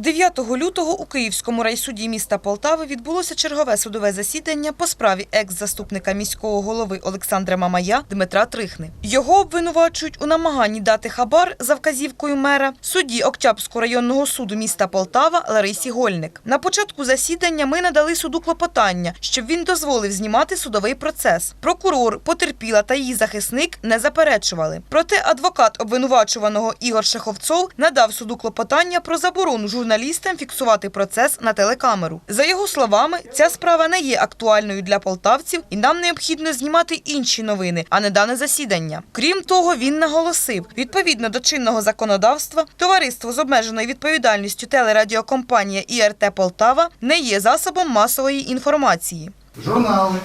9 лютого у Київському райсуді міста Полтави відбулося чергове судове засідання по справі екс-заступника міського голови Олександра Мамая Дмитра Трихни. Його обвинувачують у намаганні дати хабар за вказівкою мера судді Октябрського районного суду міста Полтава Ларисі Гольник. На початку засідання ми надали суду клопотання, щоб він дозволив знімати судовий процес. Прокурор, потерпіла та її захисник не заперечували. Проте адвокат обвинувачуваного Ігор Шеховцов надав суду клопотання про заборону журналістам фіксувати процес на телекамеру. За його словами, ця справа не є актуальною для полтавців, і нам необхідно знімати інші новини, а не дане засідання. Крім того, він наголосив, відповідно до чинного законодавства, товариство з обмеженою відповідальністю телерадіокомпанія ІРТ Полтава не є засобом масової інформації. журнали,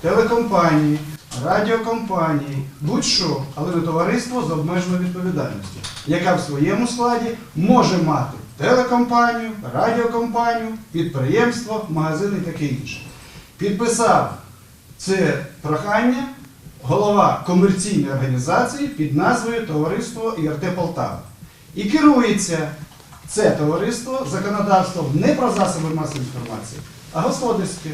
телекомпанії, радіокомпанії, будь-що, але не товариство з обмеженою відповідальністю, яка в своєму складі може мати телекомпанію, радіокомпанію, підприємство, магазини і таке інше. Підписав це прохання голова комерційної організації під назвою Товариство ІРТ Полтава. І керується це товариство законодавством не про засоби масової інформації, а господарське.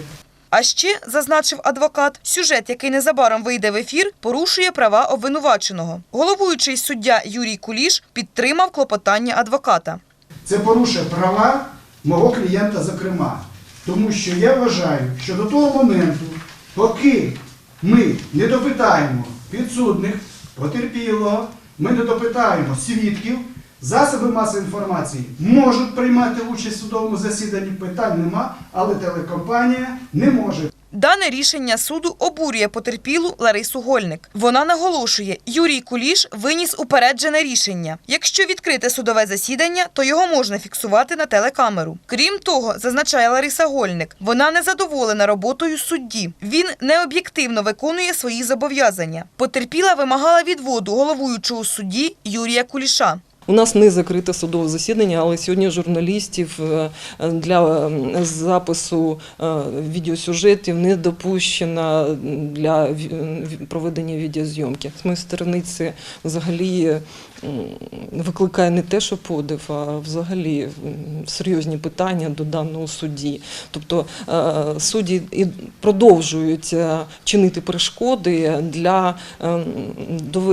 А ще, зазначив адвокат, сюжет, який незабаром вийде в ефір, порушує права обвинуваченого. Головуючий суддя Юрій Куліш підтримав клопотання адвоката. Це порушує права мого клієнта, зокрема. Тому що я вважаю, що до того моменту, поки ми не допитаємо підсудних, потерпілого, ми не допитаємо свідків, засоби масової інформації можуть приймати участь в судовому засіданні, питань нема, але телекомпанія не може. Дане рішення суду обурює потерпілу Ларису Гольник. Вона наголошує, Юрій Куліш виніс упереджене рішення. Якщо відкрите судове засідання, то його можна фіксувати на телекамеру. Крім того, зазначає Лариса Гольник, вона не задоволена роботою судді. Він необ'єктивно виконує свої зобов'язання. Потерпіла вимагала відводу головуючого судді Юрія Куліша. У нас не закрите судове засідання, але сьогодні журналістів е, для запису е, відеосюжетів не допущено для проведення відеозйомки. З моєї сторони, це взагалі викликає не те, що подив, а взагалі серйозні питання до даного судді. Тобто е, судді і продовжують чинити перешкоди для, е,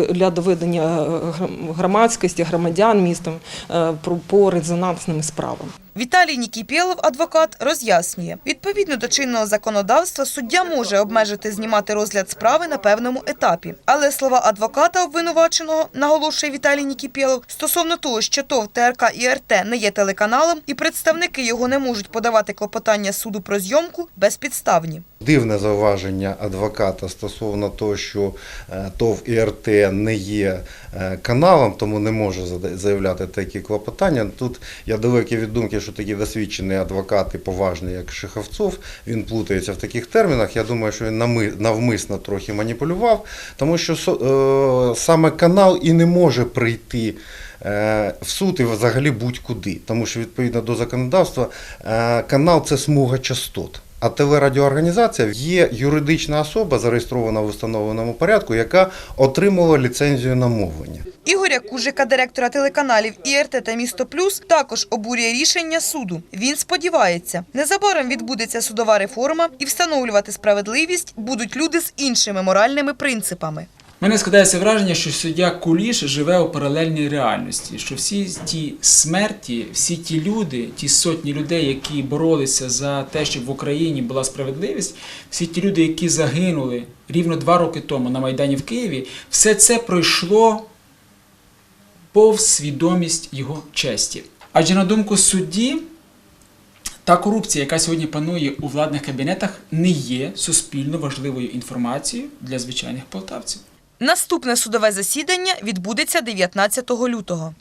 для доведення громадськості, громадян містом е, по резонансним справам. Віталій Нікіпєлов, адвокат, роз'яснює. Відповідно до чинного законодавства, суддя може обмежити знімати розгляд справи на певному етапі. Але слова адвоката обвинуваченого, наголошує Віталій Нікіпєлов, стосовно того, що ТОВ ТРК і РТ не є телеканалом, і представники його не можуть подавати клопотання суду про зйомку, безпідставні. Дивне зауваження адвоката стосовно того, що е, ТОВ ІРТ не є е, каналом, тому не може заявляти такі клопотання. Тут я далекий від думки, що такі досвідчений адвокат і поважний, як Шиховцов, він плутається в таких термінах. Я думаю, що він навмисно трохи маніпулював, тому що е, саме канал і не може прийти. е, В суд і взагалі будь-куди, тому що відповідно до законодавства е, канал це смуга частот. А радіоорганізація є юридична особа, зареєстрована в установленому порядку, яка отримала ліцензію на мовлення. Ігоря Кужика, директора телеканалів ІРТ та Місто Плюс, також обурює рішення суду. Він сподівається, незабаром відбудеться судова реформа і встановлювати справедливість будуть люди з іншими моральними принципами. Мене складається враження, що суддя Куліш живе у паралельній реальності, що всі ті смерті, всі ті люди, ті сотні людей, які боролися за те, щоб в Україні була справедливість, всі ті люди, які загинули рівно два роки тому на Майдані в Києві, все це пройшло повз свідомість його честі. Адже на думку судді, та корупція, яка сьогодні панує у владних кабінетах, не є суспільно важливою інформацією для звичайних полтавців. Наступне судове засідання відбудеться 19 лютого.